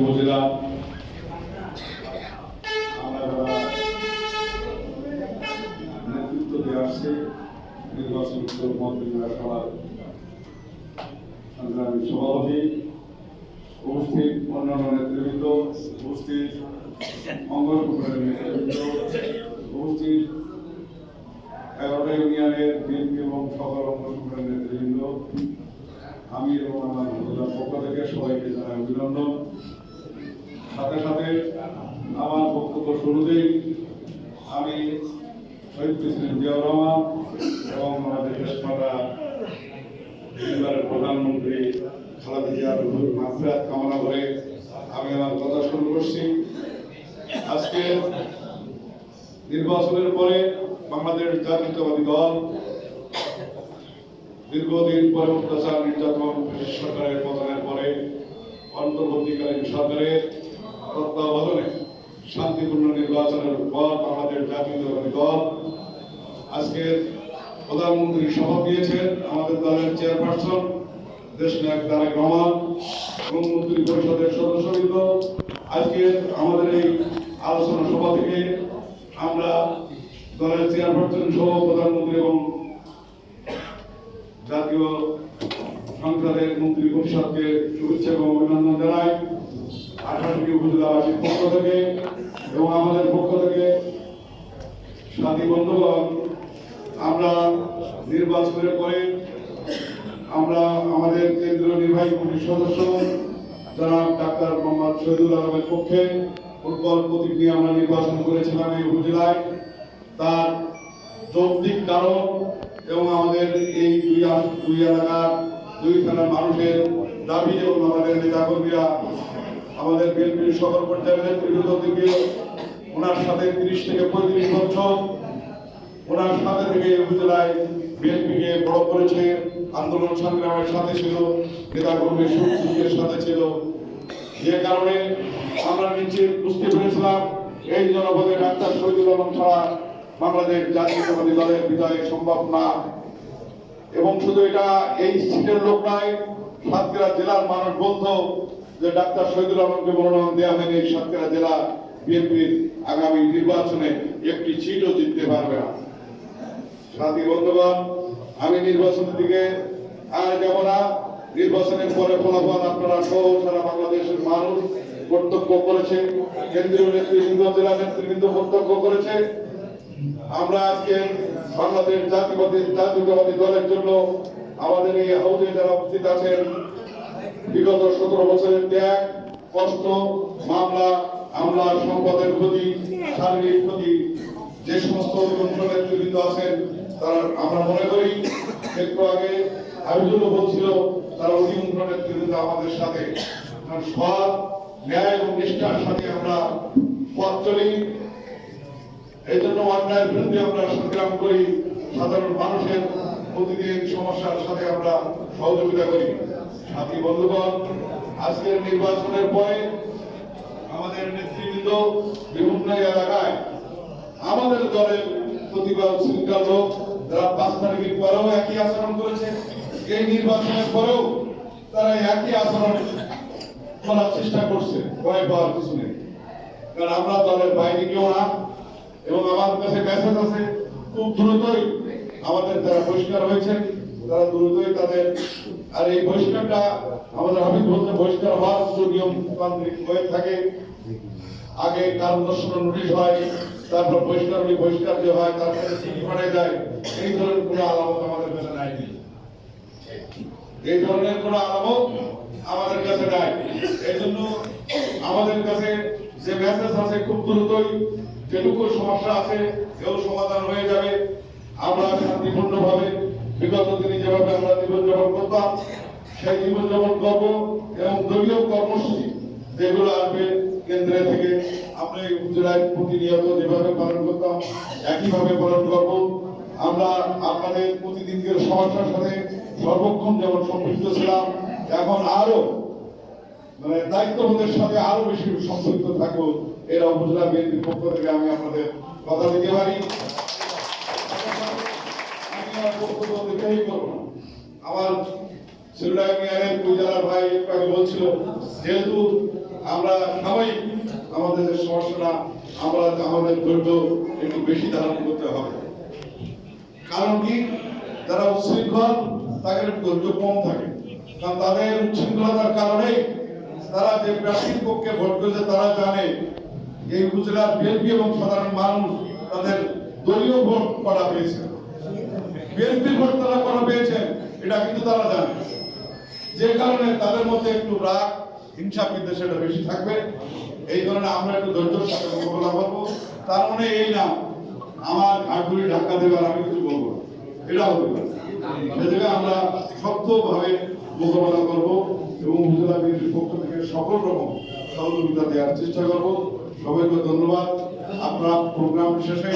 উপজেলা? নেতৃত্ব দিয়ে আসছে, নির্বাচন বিনিময় সভার সংগ্রামী অন্যান্য নেতৃবৃন্দ, উপস্থিত অঙ্গ সংগঠনের নেতৃবৃন্দ, উপস্থিত এবং সকল অঙ্গ নেতৃবৃন্দ আমি এবং আমার উপজেলার পক্ষ থেকে সবাইকে জানাই অভিনন্দন। সাথে সাথে আমার বক্তব্য শুরুতেই আমি শহীদ প্রেসিডেন্ট জিয়াউর রহমান এবং আমাদের দেশমাতা প্রধানমন্ত্রী খালেদা জিয়ার রুহুর মাগফিরাত কামনা করে আমি আমার কথা শুরু করছি। আজকে নির্বাচনের পরে বাংলাদেশ জাতীয়তাবাদী দল দীর্ঘদিন পরে অত্যাচার, নির্যাতন, ব্রিটিশ সরকারের পতনের পরে অন্তর্বর্তীকালীন সরকারের তত্ত্বাবধানে শান্তিপূর্ণ নির্বাচনের পর বাংলাদেশ জাতীয়তাবাদী দল আজকে প্রধানমন্ত্রী শপথ দিয়েছেন আমাদের দলের চেয়ারপারসন দেশ নায়ক তারেক রহমান, এবং মন্ত্রী পরিষদের সদস্যবৃন্দ। আজকে আমাদের এই আলোচনা সভা থেকে আমরা দলের চেয়ারপারসন সহ প্রধানমন্ত্রী এবং জাতীয় সংসদের মন্ত্রী পরিষদকে শুভেচ্ছা এবং অভিনন্দন জানাই আঠারোটি উপজেলাবাসীর পক্ষ থেকে এবং আমাদের পক্ষ থেকে সাথী বন্ধুগণ, আমরা নির্বাচনের পরে আমরা আমাদের কেন্দ্রীয় নির্বাহী কমিটির সদস্য জনাব ডাক্তার মোহাম্মদ শহীদুল আলমের পক্ষে ফুটবল প্রতীক নিয়ে আমরা নির্বাচন করেছিলাম এই উপজেলায়। তার যৌক্তিক কারণ এবং আমাদের এই দুই দুই এলাকার দুই থানার মানুষের দাবি এবং আমাদের নেতাকর্মীরা আমাদের বিএনপির সকল পর্যায়ের নেতৃবৃন্দ থেকে ওনার সাথে তিরিশ থেকে পঁয়ত্রিশ বছর ওনার সাথে থেকে উপজেলায় বিএনপিকে বড় করেছে। আন্দোলন সংগ্রামের সাথে ছিল, নেতাকর্মীর শক্তির সাথে ছিল। যে কারণে আমরা নিচে বুঝতে পেরেছিলাম, এই জনপদে ডাক্তার শহীদুল আলম ছাড়া বাংলাদেশ জাতীয়তাবাদী দলের বিজয় সম্ভব না। এবং শুধু এটা, এই সিটের লোক নয় সাতক্ষীরা জেলার মানুষ বলতো যে ডাক্তার শহীদুল আলমকে মনোনয়ন দেওয়া হয়নি, এই সাতক্ষীরা জেলা বিএনপির আগামী নির্বাচনে একটি সিটও জিততে পারবে না। সাথী বন্ধুগণ, আমি নির্বাচনের দিকে আর যাব না। নির্বাচনের পরে ফলাফল আপনারা সহ সারা বাংলাদেশের মানুষ প্রত্যক্ষ করেছে। কেন্দ্রীয় নেতৃবৃন্দ জেলা নেতৃবৃন্দ প্রত্যক্ষ করেছে। আমরা আজকে বাংলাদেশ জাতীয়বাদী জাতীয়তাবাদী দলের জন্য আমাদের এই হাউসে যারা উপস্থিত আছেন, বিগত সতেরো বছরের ত্যাগ, কষ্ট, মামলা হামলা সম্পদের ক্ষতি শারীরিক ক্ষতি যে সমস্ত নেতৃবৃন্দ আছেন, তারা আমরা মনে করি একটু আগে আবিদুল্লাহ বলছিল, তারা অধিকাংশ নেতৃবৃন্দ আমাদের সাথে। সৎ, ন্যায় এবং নিষ্ঠার সাথে আমরা পথ চলি। এই জন্য অন্যায়ের বিরুদ্ধে আমরা সংগ্রাম করি, সাধারণ মানুষের প্রতিদিন সমস্যার সাথে আমরা সহযোগিতা করি। সাথী বন্ধুগণ, আজকের নির্বাচনের পরে আমাদের নেতৃবৃন্দ বিভিন্ন এলাকায় আমাদের দলের প্রতিবাদ শৃঙ্খল যারা পাঁচ তারিখের পরেও একই আচরণ করেছে, এই নির্বাচনের পরেও তারা একই আচরণ করার চেষ্টা করছে। ভয় পাওয়ার কিছু নেই। কারণ আমরা দলের বাইরে কেউ না। এবং আমার কাছে মেসেজ আছে, খুব দ্রুতই আমাদের যারা বহিষ্কার হয়েছে, তারা দ্রুতই তাদের, আর এই বহিষ্কারটা আমাদের হাবিব বলতে বহিষ্কার হওয়ার কিছু নিয়ম তান্ত্রিক হয়ে থাকে। আগে কারণ দর্শন নোটিশ হয়, তারপর বহিষ্কার হলে বহিষ্কার যে হয় তারপরে চিঠি পাঠায় যায়। এই ধরনের কোনো আলামত আমাদের কাছে নাই। এই ধরনের কোনো আলামত আমাদের কাছে নাই। এই জন্য আমাদের কাছে যে মেসেজ আছে খুব দ্রুতই যেটুকু সমস্যা আছে এও সমাধান হয়ে যাবে। আমরা শান্তিপূর্ণভাবে বিগত দিনে যেভাবে আমরা জীবনযাপন করতাম, সেই জীবনযাপন করব এবং দলীয় কর্মসূচি যেগুলো আসবে কেন্দ্রে থেকে আমরা এই উপজেলায় প্রতিনিয়ত যেভাবে পালন করতাম, একইভাবে পালন করব। আমরা আপনাদের প্রতিদিনকের সমস্যার সাথে সর্বক্ষণ যেমন সম্পৃক্ত ছিলাম, এখন আরও মানে দায়িত্ববোধের সাথে আরও বেশি সম্পৃক্ত থাকব এরা উপজেলা বিএনপির পক্ষ থেকে আমি আপনাদের কথা দিতে পারি। আমার সবাই আমাদের যে আমরা আমাদের কারণ কি? যারা উচ্ছৃঙ্খল, তাদের ধৈর্য থাকে। কারণ তাদের উচ্ছৃঙ্খলতার কারণেই তারা যে প্রার্থীর পক্ষে ভোট করেছে, তারা জানে এই গুজরাট বিএনপি এবং সাধারণ মানুষ তাদের দলীয় ভোট করা পেয়েছে। বিএনপি ভোট তারা করা পেয়েছেন এটা কিন্তু তারা জানে। যে কারণে তাদের মধ্যে একটু রাগ, হিংসা বিদ্বেষটা বেশি থাকবে। এই কারণে আমরা একটু ধৈর্যের সাথে মোকাবেলা করব তার মানে এই না, আমার ঘাটগুলি ধাক্কা দেবে আর আমি কিছু বলব এটা হতে পারে সেদিকে আমরা শক্তভাবে মোকাবেলা করব এবং উপজেলা বিএনপির পক্ষ থেকে সকল রকম সহযোগিতা দেওয়ার চেষ্টা করব। সবাইকে ধন্যবাদ। আপনার প্রোগ্রাম শেষে